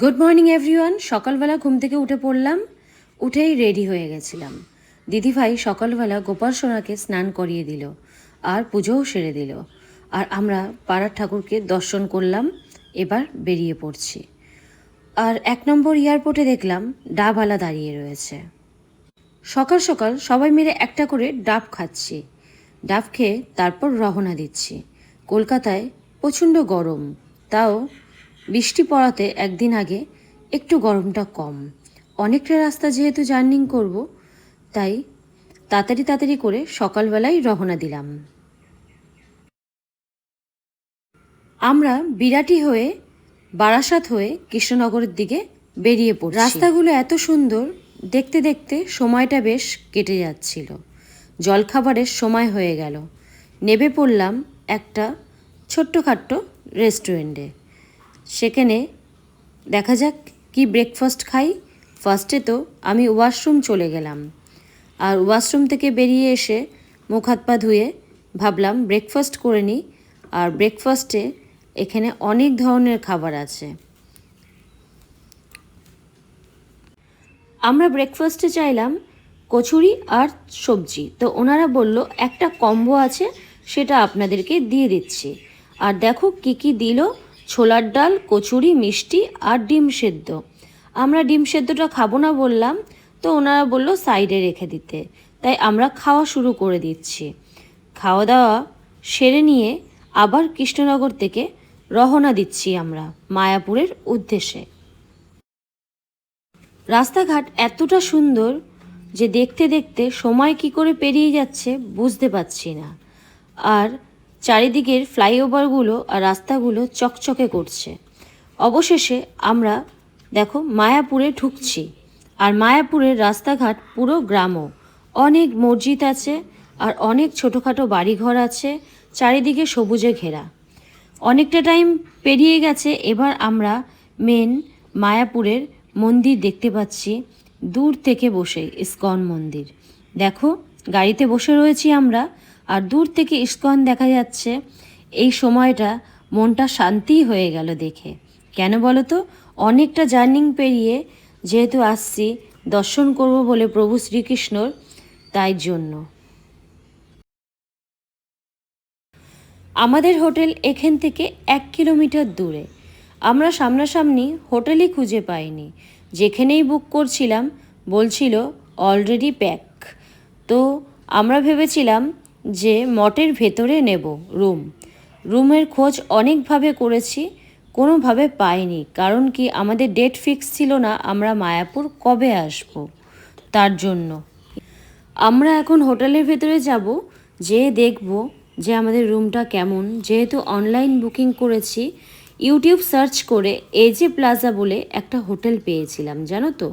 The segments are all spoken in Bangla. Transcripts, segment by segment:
গুড মর্নিং এভরিওয়ান সকালবেলা ঘুম থেকে উঠে পড়লাম। উঠেই রেডি হয়ে গেছিলাম। দিদিভাই সকালবেলা গোপাল সোনাকে স্নান করিয়ে দিল আর পুজোও সেরে দিল। আর আমরা পাড়ার ঠাকুরকে দর্শন করলাম, এবার বেরিয়ে পড়ছি। আর এক নম্বর এয়ারপোর্টে দেখলাম ডাবওয়ালা দাঁড়িয়ে রয়েছে। সকাল সকাল সবাই মিলে একটা করে ডাব খাচ্ছি। ডাব খেয়ে তারপর রওনা দিচ্ছি। কলকাতায় প্রচণ্ড গরম। তাও বৃষ্টি পড়াতে একদিন আগে একটু গরমটা কম। অনেকটা রাস্তা যেহেতু জার্নিং করব, তাই তাড়াতাড়ি তাড়াতাড়ি করে সকালবেলায় রওনা দিলাম। আমরা বিরাটি হয়ে বারাসাত হয়ে কৃষ্ণনগরের দিকে বেরিয়ে পড়ি রাস্তাগুলো এত সুন্দর, দেখতে দেখতে সময়টা বেশ কেটে যাচ্ছিল। জলখাবারের সময় হয়ে গেল। নেবে পড়লাম একটা ছোট্টখাট্ট রেস্টুরেন্টে। সেখানে দেখা যাক কি ব্রেকফাস্ট খাই। ফার্স্টে তো আমি ওয়াশরুম চলে গেলাম। আর ওয়াশরুম থেকে বেরিয়ে এসে মুখ হাত পা ধুয়ে ভাবলাম ব্রেকফাস্ট করে নিই। আর ব্রেকফাস্টে এখানে অনেক ধরনের খাবার আছে। আমরা ব্রেকফাস্টে চাইলাম কচুরি আর সবজি। তো ওনারা বলল, একটা কম্বো আছে, সেটা আপনাদেরকে দিয়ে দিচ্ছি। আর দেখো কি কি দিল। ছোলার ডাল, কচুরি, মিষ্টি আর ডিম সেদ্ধ। আমরা ডিম সেদ্ধটা খাব না বললাম, তো ওনারা বলল সাইডে রেখে দিতে। তাই আমরা খাওয়া শুরু করে দিচ্ছি। খাওয়া দাওয়া সেরে নিয়ে আবার কৃষ্ণনগর থেকে রওনা দিচ্ছি আমরা মায়াপুরের উদ্দেশ্যে। রাস্তাঘাট এতটা সুন্দর যে দেখতে দেখতে সময় কি করে পেরিয়ে যাচ্ছে বুঝতে পারছি না। আর চারিদিকের ফ্লাইওভারগুলো আর রাস্তাগুলো চকচকে করছে। অবশেষে আমরা, দেখো, মায়াপুরে ঢুকছি। আর মায়াপুরের রাস্তাঘাট পুরো গ্রামও অনেক মসজিদ আছে আর অনেক ছোটোখাটো বাড়িঘর আছে, চারিদিকে সবুজে ঘেরা। অনেকটা টাইম পেরিয়ে গেছে, এবার আমরা মেন মায়াপুরের মন্দির দেখতে পাচ্ছি। দূর থেকে বসে ইস্কন মন্দির। দেখো গাড়িতে বসে রয়েছি আমরা, আর দূর থেকে ইস্কন দেখা যাচ্ছে। এই সময়টা মনটা শান্তি হয়ে গেল দেখে। কেন বলো তো অনেকটা জার্নিং পেরিয়ে যেহেতু আসছি, দর্শন করব বলে প্রভু শ্রীকৃষ্ণর তাই জন্য। আমাদের হোটেল এখান থেকে এক কিলোমিটার দূরে। আমরা সামনাসামনি হোটেলই খুঁজে পাইনি। যেখানেই বুক করছিলাম, বলছিল অলরেডি প্যাক। তো আমরা ভেবেছিলাম যে মঠের ভেতরে নেব রুম। রুমের খোঁজ অনেকভাবে করেছি, কোনোভাবে পাইনি, কারণ কি আমাদের ডেট ফিক্স ছিল না আমরা মায়াপুর কবে আসব তার জন্য। আমরা এখন হোটেলের ভেতরে যাব, যেয়ে দেখব যে আমাদের রুমটা কেমন। যেহেতু অনলাইন বুকিং করেছি, ইউটিউব সার্চ করে এজে প্লাজা বলে একটা হোটেল পেয়েছিলাম, জানো তো?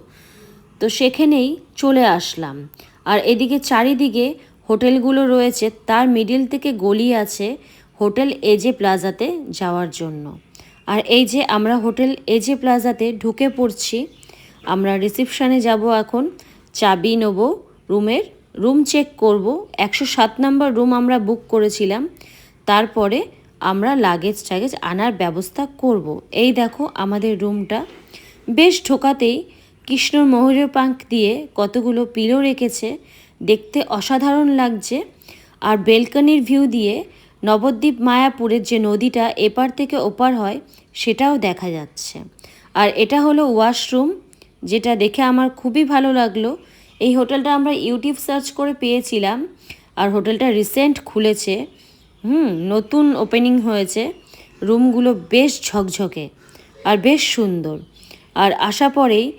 তো সেখানেই চলে আসলাম। আর এদিকে চারিদিকে হোটেলগুলো রয়েছে, তার মিডিল থেকে গলি আছে হোটেল এজে প্লাজাতে যাওয়ার জন্য আর এই যে আমরা হোটেল এজে প্লাজাতে ঢুকে পড়ছি, আমরা রিসিপশানে যাব এখন, চাবি নেব, রুমের, রুম চেক করব, একশো সাত নম্বর রুম আমরা বুক করেছিলাম, তারপরে আমরা লাগেজ টাগেজ আনার ব্যবস্থা করব। এই দেখো আমাদের রুমটা, বেশ ঢোকাতেই কৃষ্ণর ময়ূরের পাঙ্ক দিয়ে কতগুলো পিলো রেখেছে, দেখতে অসাধারণ লাগছে। আর বেলকনির ভিউ দিয়ে নবদ্বীপ মায়াপুরের যে নদীটা এপার থেকে ওপার হয়, সেটাও দেখা যাচ্ছে। আর এটা হলো ওয়াশরুম, যেটা দেখে আমার খুবই ভালো লাগল। এই হোটেলটা আমরা ইউটিউব সার্চ করে পেয়েছিলাম, আর হোটেলটা রিসেন্ট খুলেছে। হুম, নতুন ওপেনিং হয়েছে। রুমগুলো বেশ ঝকঝকে আর বেশ সুন্দর। আর আসা পরেই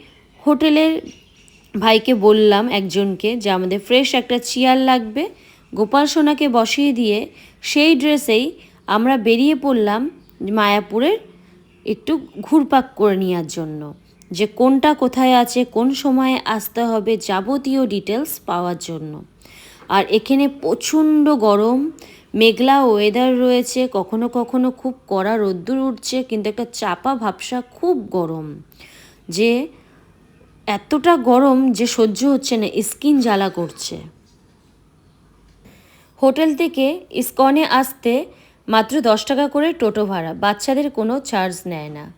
হোটেলের ভাইকে বললাম একজনকে যে আমাদের ফ্রেশ একটা চেয়ার লাগবে। গোপাল সোনাকে বসিয়ে দিয়ে সেই ড্রেসেই আমরা বেরিয়ে পড়লাম মায়াপুরের একটু ঘুরপাক করে নেওয়ার জন্য। যে কোনটা কোথায় আছে, কোন সময়ে আসতে হবে যাবতীয় ডিটেলস পাওয়ার জন্য। আর এখানে প্রচণ্ড গরম, মেঘলা ওয়েদার রয়েছে, কখনো কখনো খুব কড়া রোদ্দুর উঠছে, কিন্তু একটা চাপা ভাবসা খুব গরম। যে এতটা গরম যে সহ্য হচ্ছে না, স্কিন জ্বালা করছে। হোটেল থেকে ইস্কনে আসতে মাত্র দশ টাকা করে টোটো ভাড়া, বাচ্চাদের কোনো চার্জ নেয় না।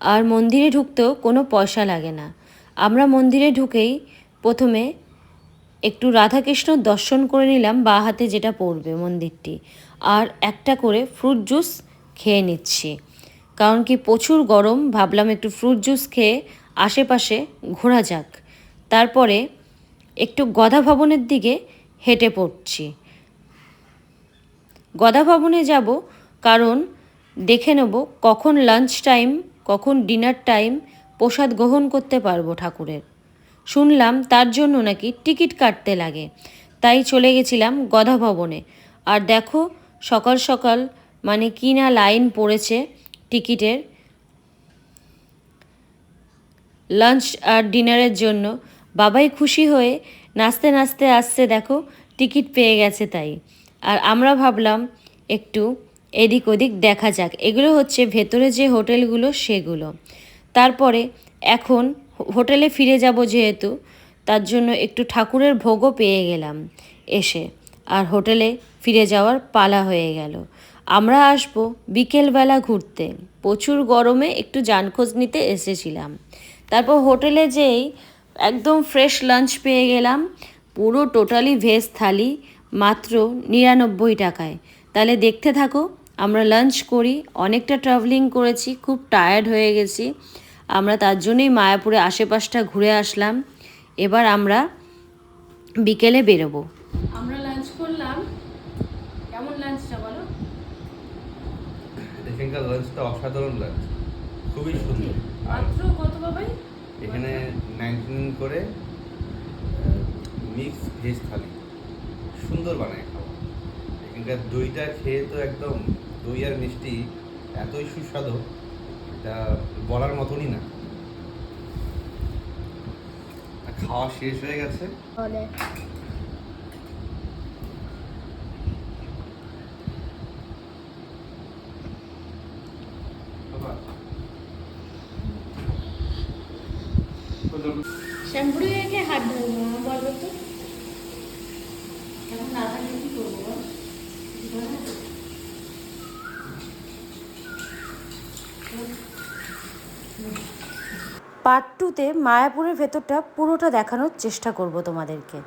আর মন্দিরে ঢুকতেও কোনো পয়সা লাগে না। আমরা মন্দিরে ঢুকেই প্রথমে একটু রাধাকৃষ্ণ দর্শন করে নিলাম বা হাতে যেটা পড়বে মন্দিরটি। আর একটা করে ফ্রুট জুস খেয়ে নিচ্ছি। কারণ কি প্রচুর গরম, ভাবলাম একটু ফ্রুট জুস খেয়ে আশেপাশে ঘোরা যাক। তারপরে একটু গদা ভবনের দিকে হেঁটে পড়ছি। গদা ভবনে যাব কারণ দেখে নেব কখন লাঞ্চ টাইম কখন ডিনার টাইম প্রসাদ গ্রহণ করতে পারব ঠাকুরের। শুনলাম তার জন্য নাকি টিকিট কাটতে লাগে। তাই চলে গেছিলাম গধা ভবনে। আর দেখো সকাল সকাল মানে কি না লাইন পড়েছে টিকিটের। লাঞ্চ আর ডিনারের জন্য। বাবাই খুশি হয়ে নাচতে নাচতে আসছে, দেখো, টিকিট পেয়ে গেছে তাই। আর আমরা ভাবলাম, একটু এদিক ওদিক দেখা যাক। এগুলো হচ্ছে ভেতরে যে হোটেলগুলো, সেগুলো। তারপরে এখন হোটেলে ফিরে যাব যেহেতু, তার জন্য একটু ঠাকুরের ভোগও পেয়ে গেলাম এসে। আর হোটেলে ফিরে যাওয়ার পালা হয়ে গেল। আমরা আসব বিকেলবেলা ঘুরতে। প্রচুর গরমে একটু জানখোঁজ নিতে এসেছিলাম। তারপর হোটেলে যেই একদম ফ্রেশ লাঞ্চ পেয়ে গেলাম পুরো টোটালি ভেজ থালি মাত্র নিরানব্বই টাকায়। তাহলে দেখতে থাকো আমরা লাঞ্চ করি অনেকটা ট্রাভেলিং করেছি খুব টায়ার্ড হয়ে গেছি। আমরা তার জন্যই মায়াপুরে আশেপাশটা ঘুরে আসলাম। এবার আমরা বিকেলে বেরোবো। আমরা লাঞ্চ করলাম। কেমন লাঞ্চটা বলো? এখানকার লাঞ্চটা অসাধারণ লাঞ্চ খুবই সুন্দর। আর মাত্র কত বাবাই এখানে নাইনটিন করে মিক্স ভেজ থালি। সুন্দর বানায় খাওয়া। এখানকার দইটা খেয়ে তো একদম দই আর মিষ্টি এতই সুস্বাদু এটা বলার মতনই না। আর খাওয়া শেষ হয়ে গেছে। রেখে হাত ধরবো না বলব তো পার্ট টুতে মায়াপুরের ভেতরটা পুরোটা দেখানোর চেষ্টা করব তোমাদেরকে।